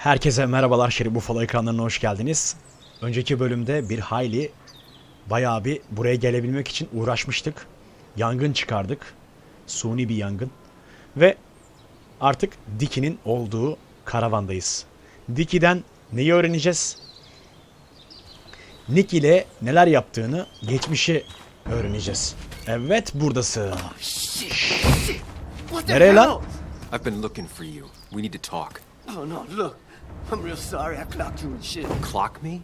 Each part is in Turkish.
Herkese merhabalar Şerif Buffalo ekranlarına hoş geldiniz. Önceki bölümde bir hayli bayağı bir buraya gelebilmek için uğraşmıştık. Yangın çıkardık. Suni bir yangın. Ve artık Diki'nin olduğu karavandayız. Diki'den neyi öğreneceğiz? Nick ile neler yaptığını, geçmişi öğreneceğiz. Evet buradasın. The Nereye lan? I've been looking for you. We need to talk. Oh no, look. I'm real sorry I clocked you and shit. Clock me?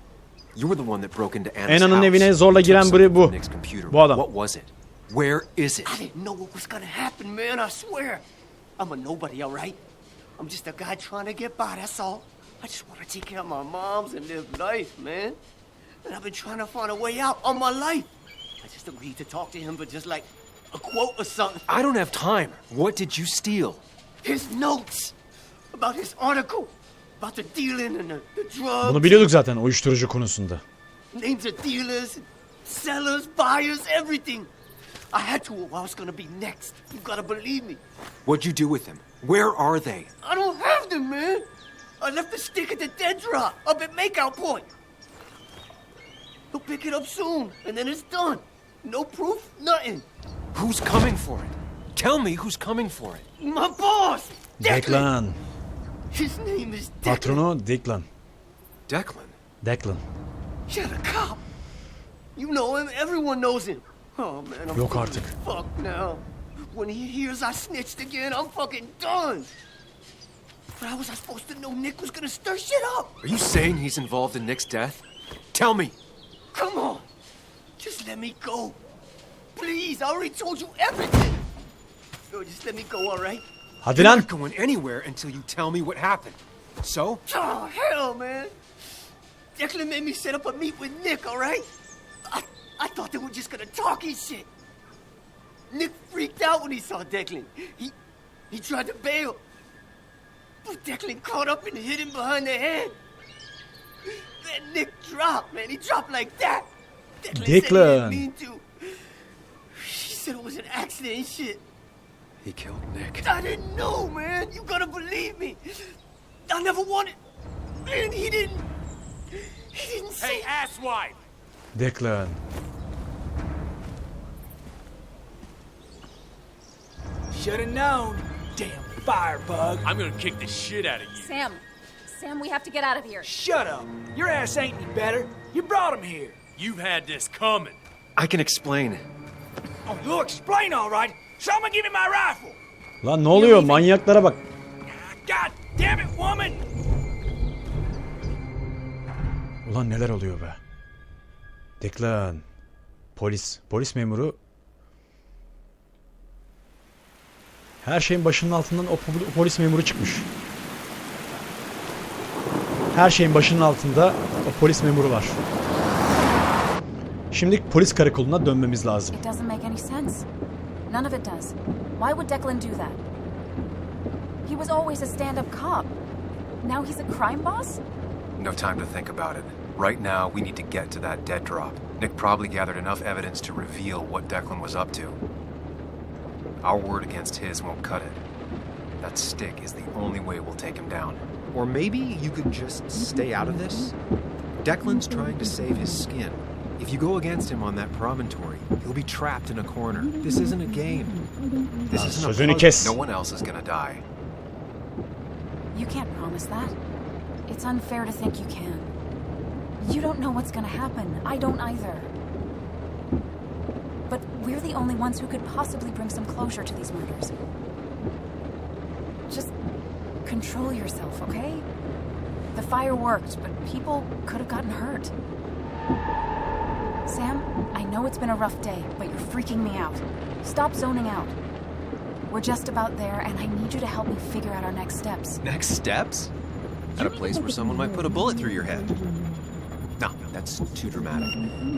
You were the one that broke into Anna's Anna'nın house. evine zorla and giren biri bu. Nick's computer. Bu adam. What was it? Where is it? I didn't know what was gonna happen, man, I swear. I'm a nobody, alright? I'm just a guy trying to get by, that's all. I just want to take care of my moms and live life, man. And I've been trying to find a way out all my life. I just agreed to talk to him for just like a quote or something. I don't have time. What did you steal? His notes about his article, Bunu biliyorduk zaten uyuşturucu konusunda. Names of dealers, sellers, buyers, everything. I had to I was gonna be next. You gotta believe me. What'd you do with them? Where are they? I don't have them, man. I left the stick at the dead drop up at Makeout Point. He'll pick it up soon, and then it's done. No proof, nothing. Who's coming for it? Tell me who's coming for it. My boss, Declan. Declan. His name is Declan. Patronu Declan. Declan. Declan. You're the cop. You know him. Everyone knows him. Oh man, I'm Yok fucking artık. fucked now. When he hears I snitched again, I'm fucking done. But how was I supposed to know Nick was gonna stir shit up? Are you saying he's involved in Nick's death? Tell me. Come on, just let me go, please. I already told you everything. Yo, just let me go, all right? Hadi You're lan. not going anywhere until you tell me what happened. So? Oh hell, man. Declan made me set up a meet with Nick, all right? I, I thought they were just gonna talk his shit. Nick freaked out when he saw Declan. He, he tried to bail. But Declan caught up and hit him behind the head. Then Nick dropped, man. He dropped like that. Declan, said he didn't mean to. She said it was an accident and shit. He killed Nick. I didn't know, man. You gotta believe me. I never wanted. And he didn't. He didn't say. asswipe! Declan. Should have known. Damn firebug. I'm gonna kick the shit out of you. Sam, Sam, we have to get out of here. Shut up. Your ass ain't any better. You brought him here. You've had this coming. I can explain. Oh, you'll explain all right. Someone give me my rifle. Lan ne oluyor? Manyaklara bak. God damn it, woman. Ulan neler oluyor be? Declan. Polis. Polis memuru. Her şeyin başının altından o po- polis memuru çıkmış. Her şeyin başının altında o polis memuru var. Şimdi polis karakoluna dönmemiz lazım. It doesn't make any sense. None of it does. Why would Declan do that? He was always a stand-up cop. Now he's a crime boss? No time to think about it. Right now, we need to get to that dead drop. Nick probably gathered enough evidence to reveal what Declan was up to. Our word against his won't cut it. That stick is the only way we'll take him down. Or maybe you could just stay out of this? Declan's trying to save his skin. If you go against him on that promontory, he'll be trapped in a corner. This isn't a game. This Lan isn't a sözünü puzzle. No one else is gonna die. You can't promise that. It's unfair to think you can. You don't know what's gonna happen. I don't either. But we're the only ones who could possibly bring some closure to these murders. Just control yourself, okay? The fire worked, but people could have gotten hurt. Sam, I know it's been a rough day, but you're freaking me out. Stop zoning out. We're just about there, and I need you to help me figure out our next steps. Next steps? At a place where someone might put a bullet through your head. No, that's too dramatic.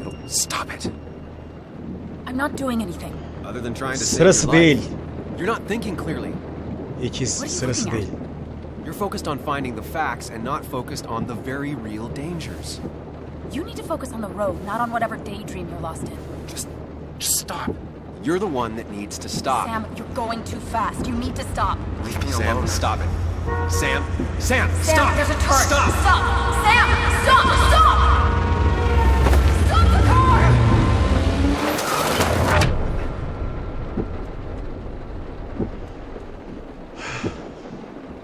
It'll stop it. I'm not doing anything. Other than trying to Sırası save your değil. life. You're not thinking clearly. İkiz What are you sırası değil. You're focused on finding the facts and not focused on the very real dangers. You need to focus on the road, not on whatever daydream you're lost in. Just, just stop. You're the one that needs to stop. Sam, you're going too fast. You need to stop. Leave me alone. Stop it. Sam, Sam, Sam, stop! there's a turret. Stop! Stop! Sam! Stop! Stop! Stop the car!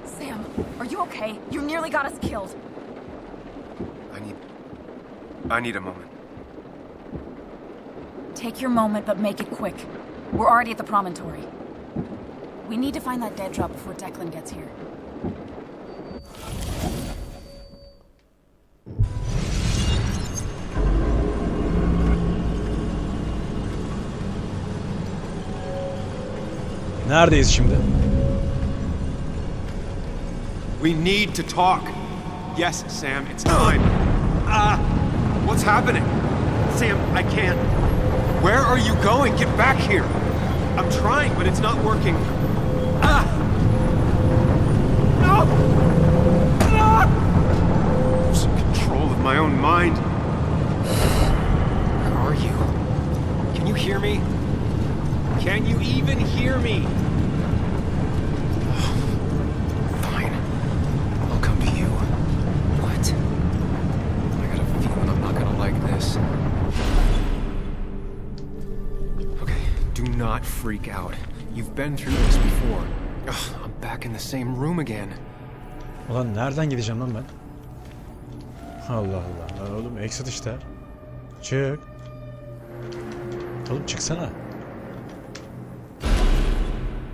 Sam, are you okay? You nearly got us killed. I need. I need a moment. Take your moment, but make it quick. We're already at the promontory. We need to find that dead drop before Declan gets here. Neredeyiz şimdi? We need to talk. Yes, Sam, it's time. Ah! What's happening? Sam, I can't. Where are you going? Get back here! I'm trying, but it's not working. Ah! No! Ah! I'm losing control of my own mind. Where are you? Can you hear me? Can you even hear me? Freak out. You've been through this before. Ugh, I'm back in the same room again. Ulan nereden gideceğim lan ben? Allah Allah. Lan oğlum exit işte. Çık. Oğlum çıksana.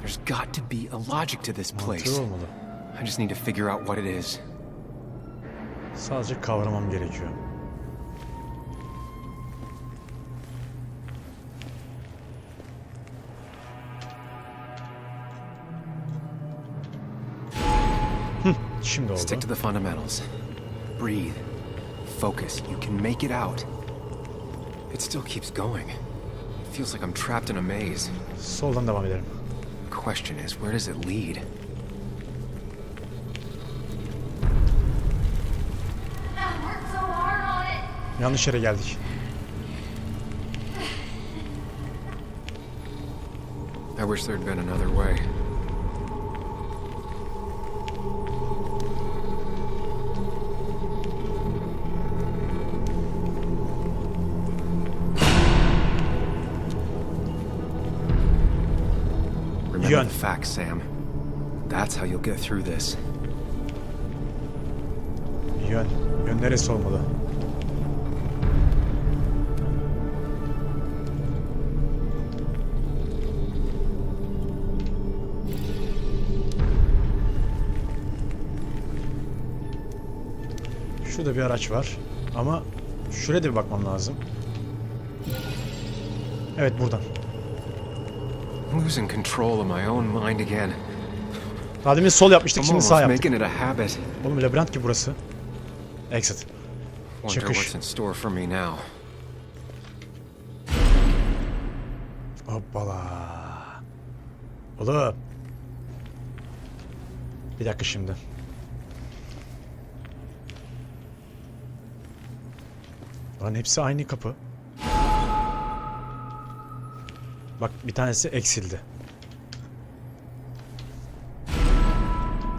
There's got to be a logic to this place. Mantığı olmalı. I just need to figure out what it is. Sadece kavramam gerekiyor. Şimdi oldu. Stick to the fundamentals. Breathe. Focus. You can make it out. It still keeps going. It feels like I'm trapped in a maze. Soldan devam edelim. Question is, where does it lead? Yanlış yere geldik. I wish there'd been another way. Yön. facts, Sam. That's how you'll get through this. Yön. Yön neresi olmalı? Şurada bir araç var. Ama şuraya da bir bakmam lazım. Evet buradan. Losing control of my own mind again. Daha demin sol yapmıştık I'm şimdi sağ yaptık. Oğlum labirent gibi burası. Exit. Çıkış. what's in store for me now. Hoppala. Oğlum. Bir dakika şimdi. Lan hepsi aynı kapı. Bak bir tanesi eksildi.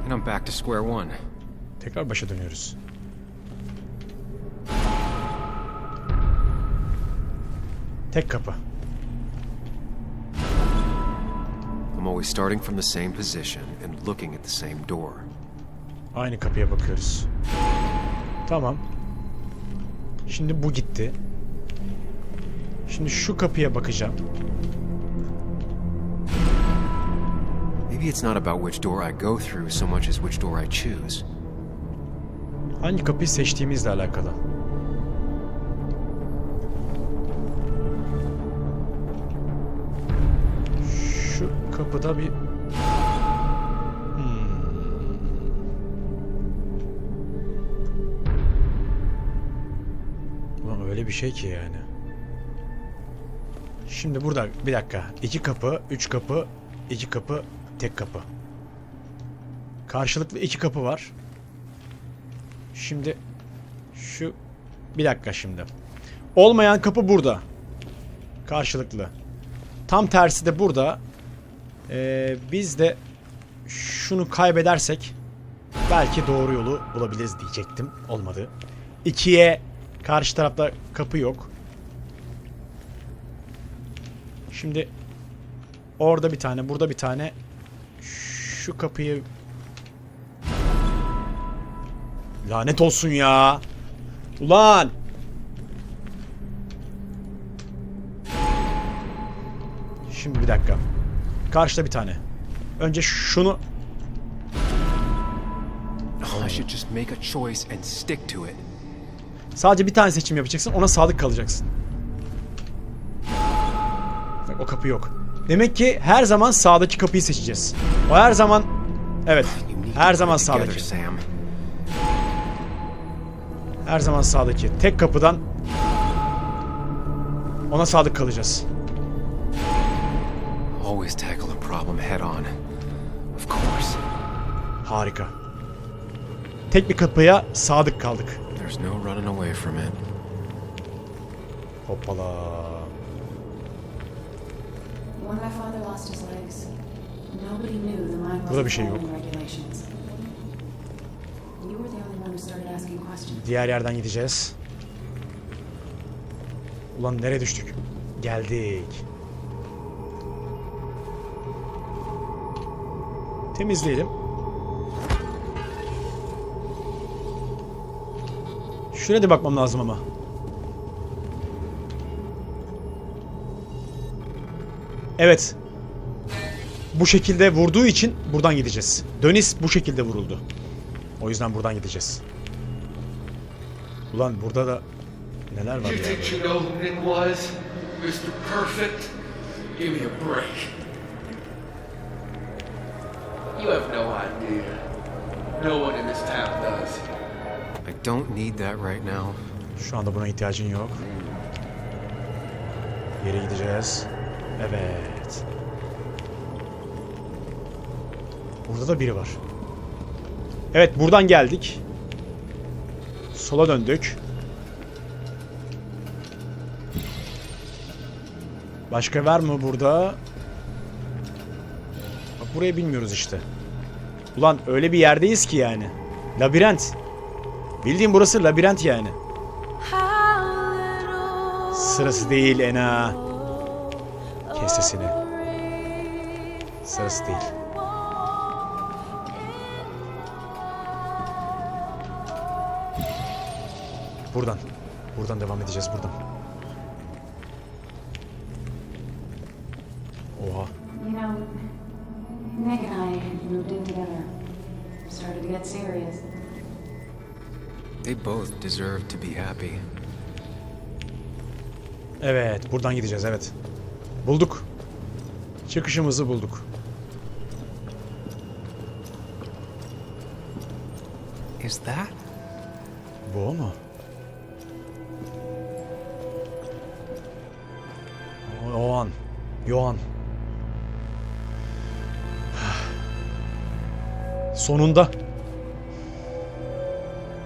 And I'm back to square one. Tekrar başa dönüyoruz. Tek kapı. I'm always starting from the same position and looking at the same door. Aynı kapıya bakıyoruz. Tamam. Şimdi bu gitti. Şimdi şu kapıya bakacağım. Maybe it's not about which door I go through so much as which door I choose. Hangi kapıyı seçtiğimizle alakalı. Şu kapıda bir... Hmm. Öyle bir şey ki yani. Şimdi burada bir dakika. İki kapı, üç kapı, iki kapı, tek kapı. Karşılıklı iki kapı var. Şimdi şu bir dakika şimdi. Olmayan kapı burada. Karşılıklı. Tam tersi de burada. Ee, biz de şunu kaybedersek belki doğru yolu bulabiliriz diyecektim. Olmadı. İkiye karşı tarafta kapı yok. Şimdi orada bir tane, burada bir tane. Şu kapıyı Lanet olsun ya. Ulan. Şimdi bir dakika. Karşıda bir tane. Önce şunu it. sadece bir tane seçim yapacaksın. Ona sadık kalacaksın. Bak o kapı yok. Demek ki her zaman sağdaki kapıyı seçeceğiz. O her zaman evet. Her zaman sağdaki. Her zaman sağdaki. Tek kapıdan ona sadık kalacağız. Always tackle a problem head on. Of course. Harika. Tek bir kapıya sadık kaldık. There's no running away from it. Hoppala. Burada bir şey yok. Diğer yerden gideceğiz. Ulan nereye düştük? Geldik. Temizleyelim. Şuraya da bakmam lazım ama. Evet. Bu şekilde vurduğu için buradan gideceğiz. Dönis bu şekilde vuruldu. O yüzden buradan gideceğiz. Ulan burada da neler var ya. you? Give me a break. Have no idea. No one in this town does. I don't need that right now. Şu anda buna ihtiyacın yok. Yere gideceğiz. Evet. Burada da biri var. Evet buradan geldik. Sola döndük. Başka var mı burada? Bak burayı bilmiyoruz işte. Ulan öyle bir yerdeyiz ki yani. Labirent. Bildiğin burası labirent yani. Sırası değil Ena. Kes sesini. Sırası değil. Buradan. Buradan devam edeceğiz buradan. Oha. You know, Nick and I moved in together. Started to get serious. They both deserve to be happy. Evet, buradan gideceğiz evet. Bulduk. Çıkışımızı bulduk. Is that? Bu o mu? O, o an. Yohan. Sonunda.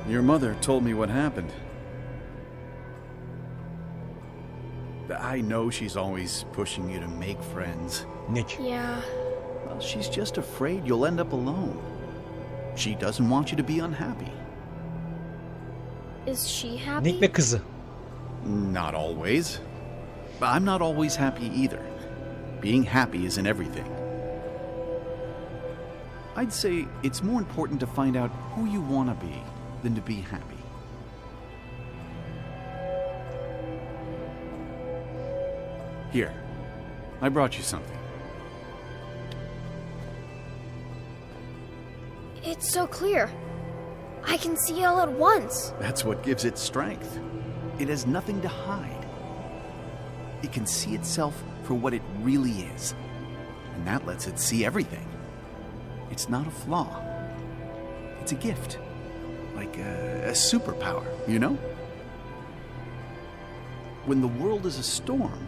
Your mother told me what happened. I know she's always pushing you to make friends. Nick. Yeah. Well, she's just afraid you'll end up alone. She doesn't want you to be unhappy. Is she happy? Nick ve kızı. Not always. But I'm not always happy either. Being happy isn't everything. I'd say it's more important to find out who you want to be than to be happy. Here, I brought you something. It's so clear. I can see all at once. That's what gives it strength. It has nothing to hide. It can see itself for what it really is. And that lets it see everything. It's not a flaw, it's a gift. Like a, a superpower, you know? When the world is a storm,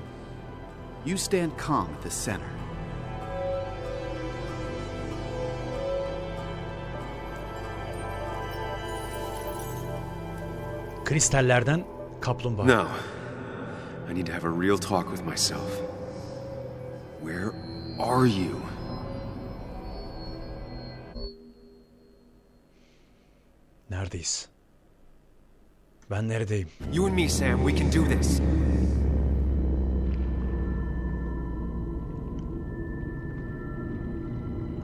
you stand calm at the center. Kristallerden kaplumbağa. No. I need to have a real talk with myself. Where are you? Neredeyiz? Ben neredeyim? You and me, Sam, we can do this.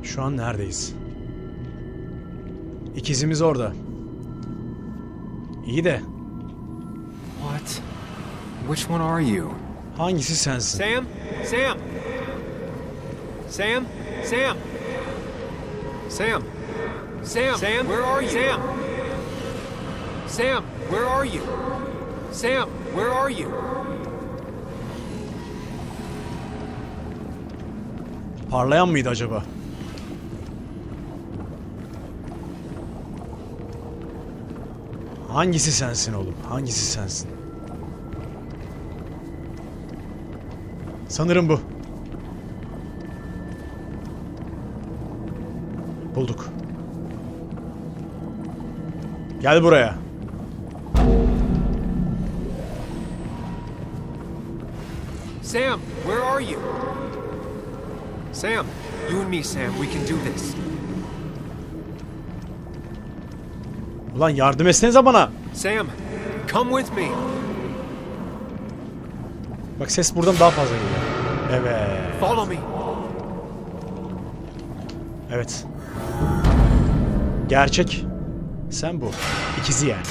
Şu an neredeyiz? İkizimiz orada. İyi de? Which one are you? hangisi sensin? Sam? Sam? Sam? Sam? Sam? Sam? Sam? Where are you? Sam? Sam, where are you? Sam, where are you? Parlayan mıydı acaba? Hangisi sensin oğlum? Hangisi sensin? Sanırım bu. Bulduk. Gel buraya. Sam, where are you? Sam, you and me, Sam, we can do this. Ulan yardım etsenize bana. Sam, come with me. Bak ses buradan daha fazla geliyor. Evet. Follow me. Evet. Gerçek. Sen bu. İkizi yani.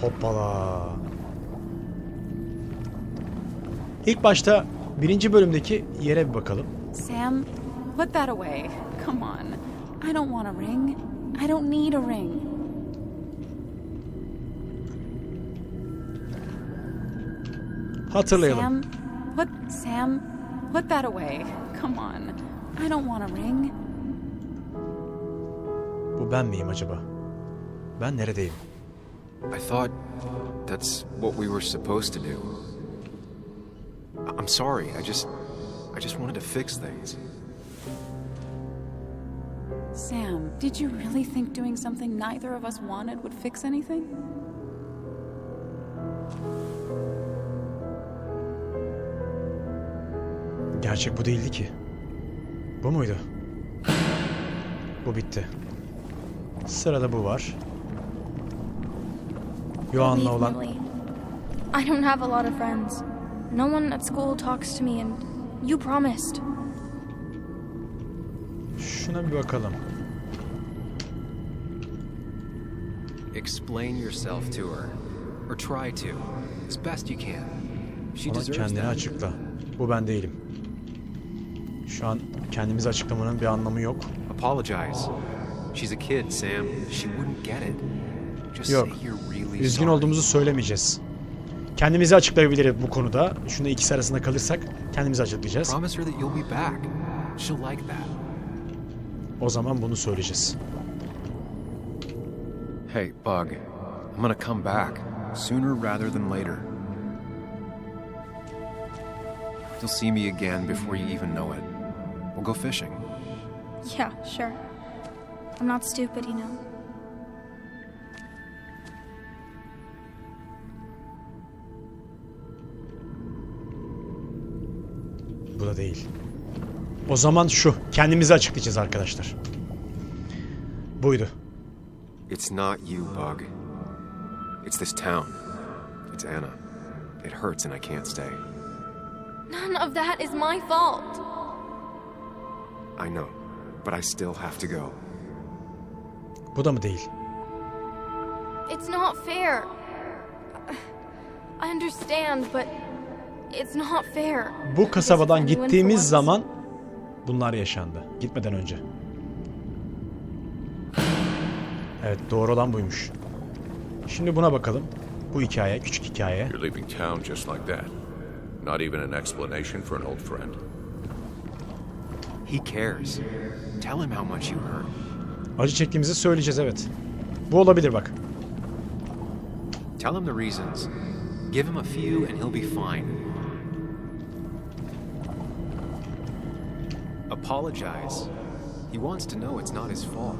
Hoppala. İlk başta birinci bölümdeki yere bir bakalım. Sam, put that away. Come on. I don't want a ring. I don't need a ring. Hatırlayalım. Sam, put Sam, put that away. Come on. I don't want a ring. Bu ben miyim acaba? Ben neredeyim? I thought that's what we were supposed to do. I- I'm sorry. I just I just wanted to fix things. Sam, did you really think doing something neither of us wanted would fix anything? Gerçek bu değildi ki. Bu muydu? Bu bitti. Sırada bu var. Believe olan. I don't have a lot of friends. No one at school talks to me, and you promised. Şuna bir bakalım. Explain yourself to her, or try to, as best you can. She Ona deserves kendini that. açıkla. Bu ben değilim. Şu an kendimizi açıklamanın bir anlamı yok. Apologize. She's a kid, Sam. She wouldn't get it. Just Yok. say you're really Üzgün sorry. olduğumuzu söylemeyeceğiz. Kendimizi açıklayabiliriz bu konuda. Şunda ikisi arasında kalırsak kendimizi açıklayacağız. Promise her that you'll be back. She'll like that. O zaman bunu söyleyeceğiz. Hey, Bug. I'm gonna come back sooner rather than later. You'll see me again before you even know it. We'll go fishing. Yeah, sure. I'm not stupid, you know. Bu da değil. O zaman şu. Kendimizi açıklayacağız arkadaşlar. Buydu. It's not you, Bug. It's this town. It's Anna. It hurts and I can't stay. None of that is my fault. I know, but I still have to go. Bu da mı değil? It's not fair. I understand, but it's not fair. Bu kasabadan gittiğimiz zaman bunlar yaşandı. Gitmeden önce. Evet doğru olan buymuş. Şimdi buna bakalım. Bu hikaye, küçük hikaye. You're leaving town just like that. Not even an explanation for an old friend. He cares. Tell him how much you hurt. Acı çektiğimizi söyleyeceğiz evet. Bu olabilir bak. Tell him the reasons. Give him a few and he'll be fine. Apologize. He wants to know it's not his fault.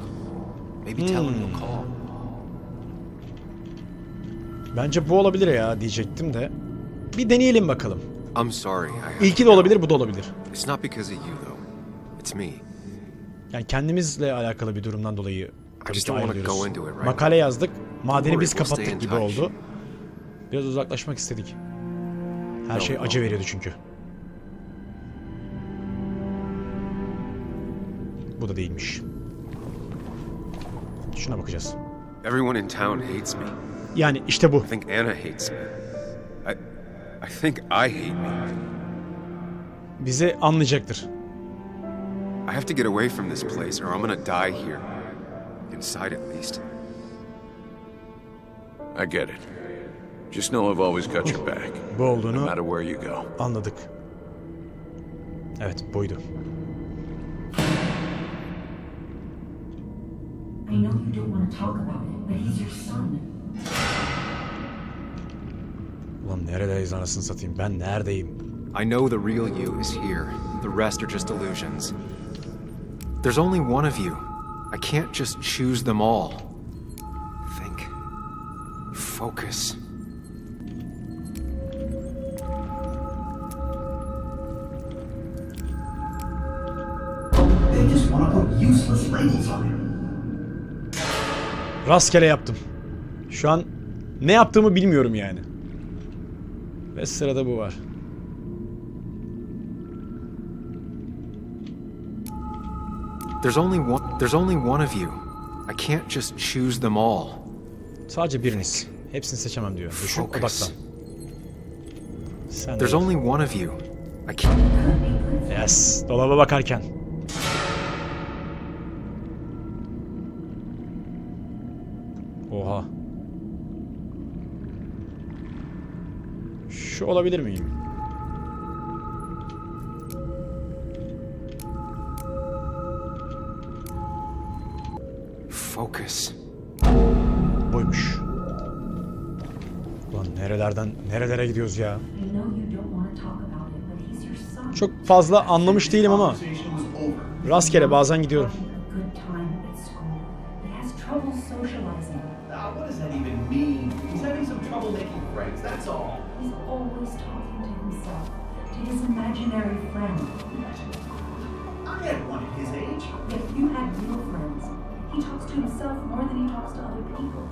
Maybe tell him you'll call. Bence bu olabilir ya diyecektim de. Bir deneyelim bakalım. I'm sorry. İlki de olabilir, bu da olabilir. It's not because of you, though. It's me. Yani kendimizle alakalı bir durumdan dolayı I just ki don't want to ayrılıyoruz. go into it right Makale yazdık. Madeni biz kapattık gibi oldu. Biraz uzaklaşmak istedik. Her şey acı veriyordu çünkü. Bu da değilmiş. Şuna bakacağız. Everyone in town hates me. Yani işte bu. I think Anna hates me. I, I think I hate me. Bizi anlayacaktır. I have to get away from this place or I'm gonna die here. Inside at least. I get it. Just know I've always got your back, Bu no matter where you go. anladık. Evet buydu. I know you don't want to talk about it, but he's your son. Ulan neredeyiz anasını satayım? Ben neredeyim? I know the real you is here. The rest are just illusions. There's only one of you. I can't just choose them all. Think. Focus. They just want to put useless labels on him. Rastgele yaptım. Şu an ne yaptığımı bilmiyorum yani. Ve sırada bu var. There's only one there's only one of you. I can't just choose them all. Sadece biriniz. Hepsini seçemem diyor. Düşün Focus. odaklan. Sen de There's bak. only one of you. I can't Yes. Dolaba bakarken. Oha. Şu olabilir miyim? Focus. Buymuş. Ulan nerelerden nerelere gidiyoruz ya? I know you don't want to talk about it, but he's your son. Çok fazla anlamış değilim ama rastgele bazen gidiyorum. He talks to himself more than he talks to other people.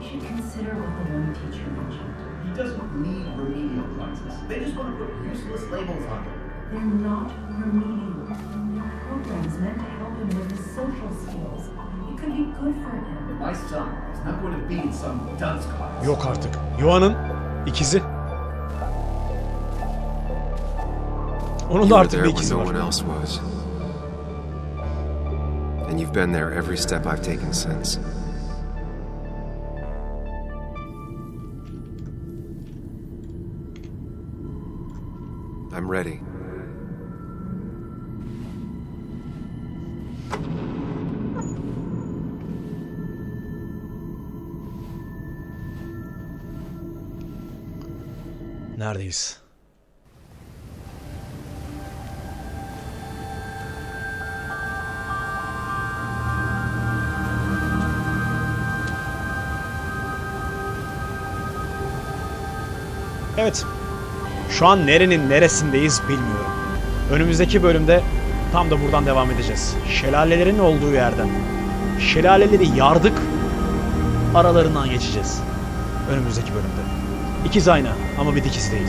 You should consider what the one teacher mentioned. He doesn't need remedial classes. They just want to put useless labels on him. They're not remedial. They're programs meant to help him with his social skills. It could be good for him. My son is not going to be in some dunce class. Yok artık. Yohan'ın ikizi. Onun You da were artık there bir when ikizi var. And you've been there every step I've taken since. I'm ready. Neredeyiz? Şu an nerenin neresindeyiz bilmiyorum. Önümüzdeki bölümde tam da buradan devam edeceğiz. Şelalelerin olduğu yerden. Şelaleleri yardık. Aralarından geçeceğiz. Önümüzdeki bölümde. İkiz aynı ama bir dikiz değil.